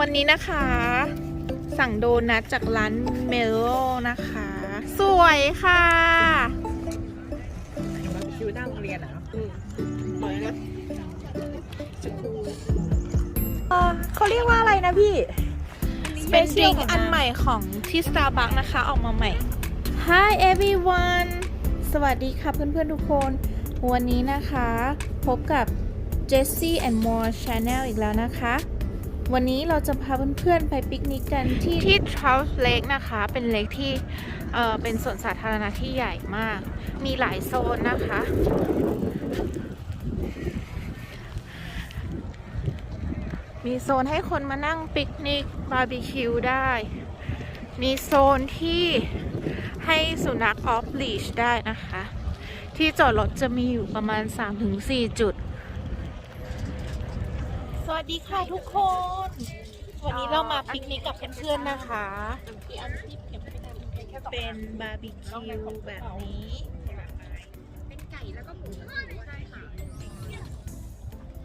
วันนี้นะคะ สั่งโดนัทจากร้านเมโลนะคะ สวยค่ะคิวหน้าโรงเรียนอะปล่อยนะเขาเรียกว่าอะไรนะพี่ เป็นดริงก์อันใหม่ของที่ Starbucks นะคะ ออกมาใหม่ Hi everyone สวัสดีค่ะเพื่อนๆทุกคน วันนี้นะคะ พบกับ Jessie and More Channel อีกแล้วนะคะ วันนี้เราจะพาเพื่อนๆไปปิกนิกกันที่ที่ Trout Lake นะคะ เป็นเลคที่เออเป็นสวนสาธารณะที่ใหญ่มาก มีหลายโซนนะคะ มีโซนให้คนมานั่งปิกนิกบาร์บีคิวได้ มีโซนที่ให้สุนัขออฟลีชได้นะคะ ที่จอดรถจะมีอยู่ประมาณ 3-4 จุด สวัสดีค่ะทุกคน วันนี้เรามาปิกนิกกับเพื่อนๆนะคะ เป็นบาร์บีคิวแบบนี้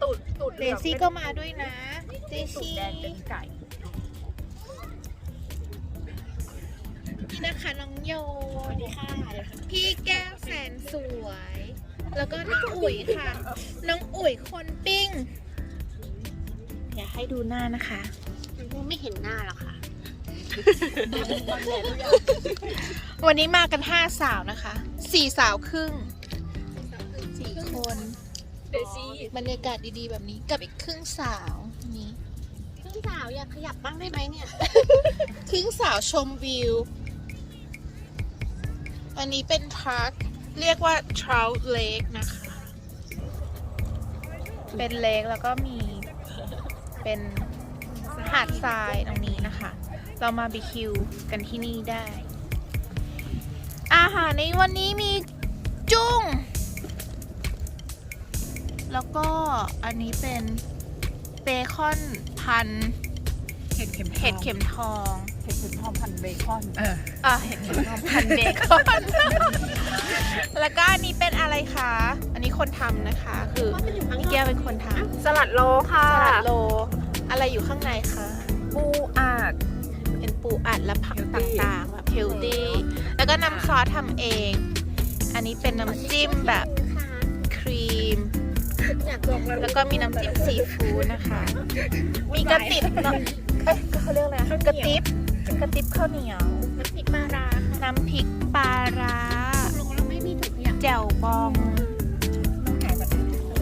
ตูดตูดเดซี่ก็มาด้วยนะเดตูดซี่แดงเป็นไก่นี่นะคะน้องโยสวัสดีค่ะพี่แก้วแสนสวย แล้วก็น้องอุ๋ยค่ะ น้องอุ๋ยคนปิ้ง อยากให้ดูหน้านะคะไม่เห็นหน้าหรอกค่ะ วันนี้มากันห้าสาวนะคะสี่สาวครึ่งสี่คนเดซี่บรรยากาศดีๆแบบนี้กับอีกครึ่งสาวนี่เพื่อนสาวอยากขยับบ้างได้ไหมเนี่ย ครึ่งสาวชมวิว อันนี้เป็นพาร์คเรียกว่า Trout Lake นะคะ เป็นเลกแล้วก็มี เป็นหาดทรายตรงนี้นะคะ เรามาบีคิวกันที่นี่ได้ อาหารในวันนี้มีจุ้ง แล้วก็อันนี้เป็นเบคอนพันเห็ดเข็มเห็ดเข็มทอง เห็ดเข็มทองพันเบคอนเอออะเห็ดเข็มทองพันเบคอน แล้วก็อันนี้เป็นอะไรคะ อันนี้คนทำนะคะ คือว่ามันอยู่ข้างนพี่อกแก้วเป็นคนทสลัดโลำค่ะ สลัดโล อะไรอยู่ข้างในคะ ปูอาดเป็นปูอัดและผัก Healthy ต่างๆแบบเฮลตี้แล้วก็น้ำซอสทำเอง อันนี้เป็นน้ำจิ้มแบบครีมอยากลองแล้วแล้วก็มีน้ำจิ้มซีฟู้ดนะคะ มีกระติบเนอะเอ้ยเขาเรียกอะไรนะกระติบ กระติบข้าวเหนียว น้ำพริกปลาร้าค่ะน้ำพริกปลาร้าลงแล้วไม่มีถุงขยะแจ่วบอง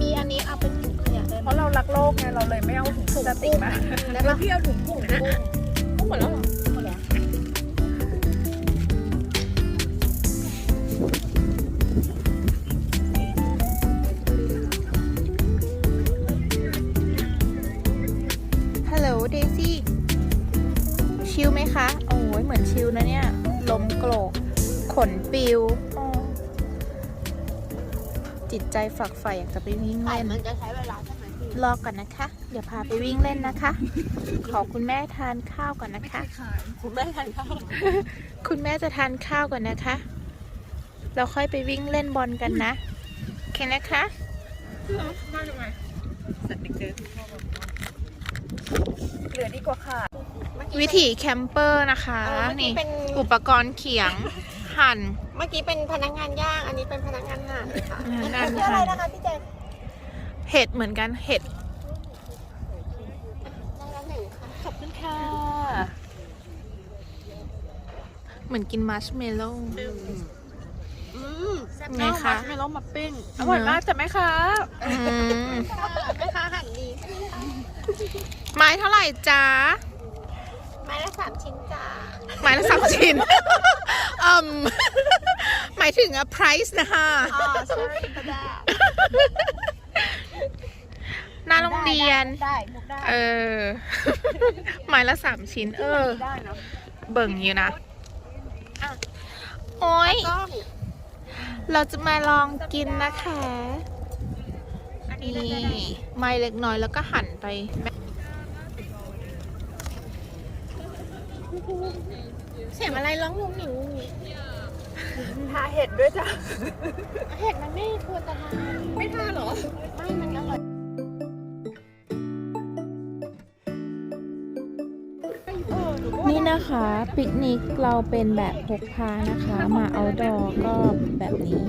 มีอันนี้เอาเป็นถุงขยะได้ไหเพมราะเรารักโลกไงเราเลยไม่เอาถุงพลาสติกมาได้ปะพี่เอาถุงกุ้งกุ้งกุ้งหมดแล้วเหรอ ใจฝักใฝ่อยากจะไปวิ่งไข่เล่น มันจะใช้เวลาใช่ไหมพี่รอก่อนนะคะ เดี๋ยวพาไปวิ่งเล่นนะคะ ขอคุณแม่ทานข้าวก่อนนะคะ คุณแม่ทานข้าวคุณแม่จะทานข้าวก่อนนะคะ เราค่อยไปวิ่งเล่นบอลกันนะโอเคนะคะ มาทำไมสัตว์เด็กเจอเหลือดีกว่าค่ะวิถีแคมเปอร์นะคะเออเมื่อกี้นี่เป็นอุปกรณ์เขียง หั่น เมื่อกี้เป็นพนักงานย่าง อันนี้เป็นพนักงานหั่นค่ะอืมอันนี้คืออะไรนะคะพี่แจ๊คเห็ดเหมือนกันเห็ดได้แล้วหนึ่งค่ะขอบคุณค่ะ เหมือนกินมัชเมลโล่ อืมแซ่บไงมากคะ ไม่ล้มมาปิ้งอร่อยมากจ้ะแม่ค้าอืมแม่ค้าหั่นดี ไม้เท่าไหร่จ๊ะ ไม้ละสามชิ้นจ้าไม้ละสามชิ้นอืมหมายถึงอะ price นะคะอ๋อ sorry ก็ได้หน้าโรงเรียน ได้มุกได้เออไม้ละสามชิ้น เออ ได้เนาะเบิ่งอยู่นะ โอ้ยกล้องเราจะมาลองกินนะคะ อันนี้นี่เราจะได้ไม้เล็กน้อยแล้วก็หั่นไปแบบ เสียงอะไรร้องงุ้มหนิวงุ้มหนิวทาเห็ดด้วยจ้ะ เห็ดมันไม่ควรจะทานไม่ทาเหรอ ไม่ มันอร่อยนะคะปิกนิกเราเป็นแบบพกพานะคะ มาเอาดอก็แบบนี้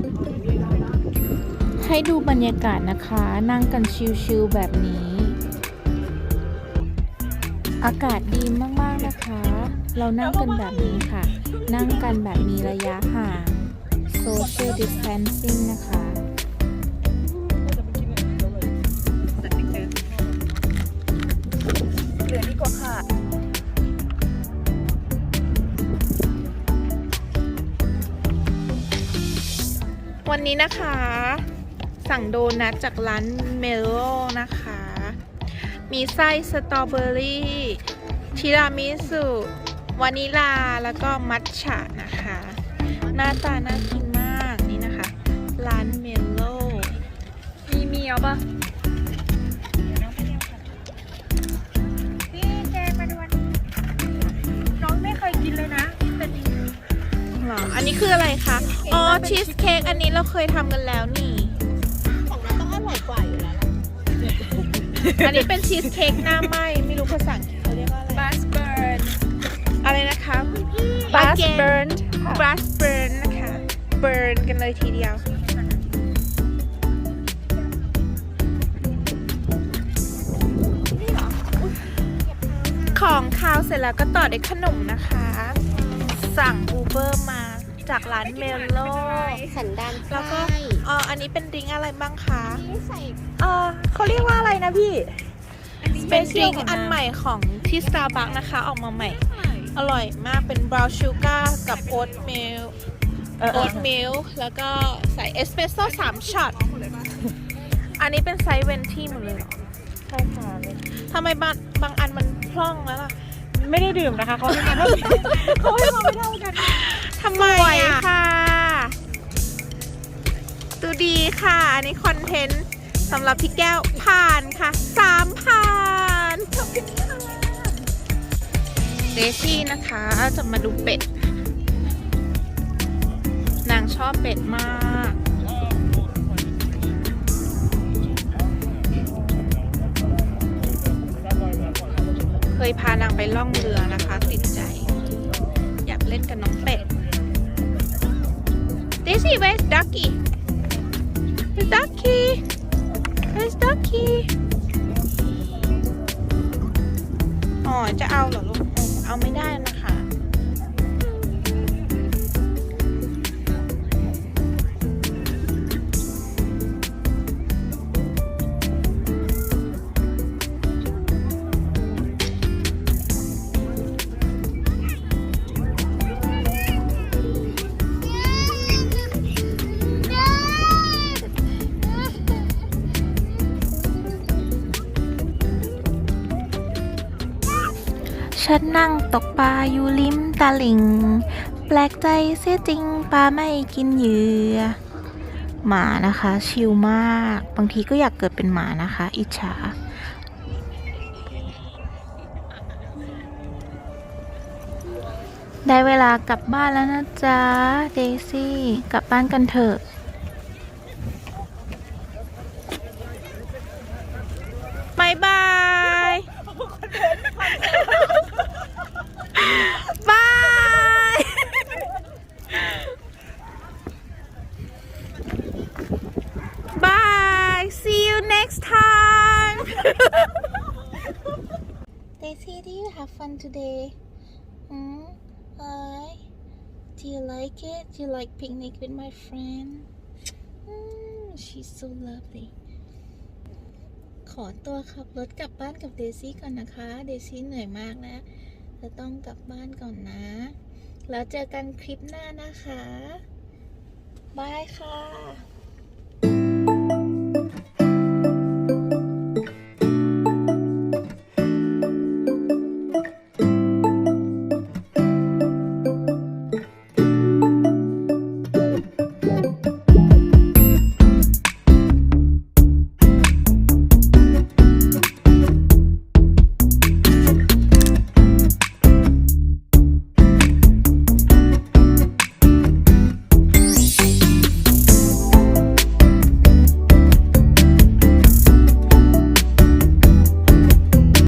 ให้ดูบรรยากาศนะคะ นั่งกันชิลๆแบบนี้ อากาศดีมากๆนะคะ เรานั่งกันแบบนี้ค่ะ นั่งกันแบบมีระยะห่าง social distancing นะคะเหลือดีกว่าค่ะวันนี้นะคะ สั่งโดนัทจากร้านเมโลนะคะ มีไส้สตรอเบอรี่ ทีรามิสุ วานิลาแล้วก็มัทฉะนะคะ หน้าตาน่ากินมากนี่นะคะ ร้านเมโลมีเมียวปะพี่เจนมาดูวันน้องไม่เคยกินเลยนะเป็นหรออันนี้คืออะไรคะ อ๋อชีสเค้กอันนี้เราเคยทำกันแล้วนี่ ของเราต้องอร่อยกว่าอยู่แล้วล่ะอันนี้เป็นชีสเค้กหน้าไหมไม่รู้ภ เลยทีเดียว ของคาวเสร็จแล้วก็ต่อด้วยขนมนะคะ สั่งอูเบอร์มาจากร้านเมลโลสันดานแล้วก็ไส้เอออันนี้เป็นดริงก์อะไรบ้างคะที่ใส่เออเขาเรียกว่าอะไรนะพี่เป็นดริงก์อันใหม่ของที่ Starbucks นะคะ ออกมาใหม่ อร่อยมากเป็นบราวน์ชูการ์กับโอ๊ตมิลเออ โอ๊ตมิลแล้วก็ใส่เอสเปรสโซ่สามช็อต อันนี้เป็นไซส์เวนที่หมดเลยเหรอใช่ค่ะทำไมบางบางอันมันพร่องแล้วล่ะไม่ได้ดื่มนะคะเขาให้มาเท่ากันเขาให้มาไม่เท่ากันทำไมสวยอะอะค่ะดูดีค่ะ อันนี้คอนเทนต์สำหรับพี่แก้วผ่านค่ะสามผ่านขอบคุณค่ะเดซี่นะคะจะมาดูเป็ดนางชอบเป็ดมากเคยพานางไปล่องเรือนะคะ ติดใจ อยากเล่นกับน้องเป็ด Daisy where's Ducky Where's Ducky Where's Ducky อ๋อจะเอาเหรอลูก เอาไม่ได้นะ ฉันนั่งตกปลาอยู่ริมตาลิง แปลกใจเสียจริงปลาไม่กินเหยื่อ หมานะคะ ชิลมาก บางทีก็อยากเกิดเป็นหมานะคะ อิจฉา ได้เวลากลับบ้านแล้วนะจ๊ะ เดซี่ กลับบ้านกันเถอะ บายบาย บาย บาย see you next time Daisy do you have fun today hmm Hi do you like it do you like picnic with my friend mm, she's so lovely ขอตัวขับรถกลับบ้านกับเดซี่ก่อนนะคะ เดซี่เหนื่อยมากแล้ว จะต้องกลับบ้านก่อนนะ แล้วเจอกันคลิปหน้านะคะ บายค่ะ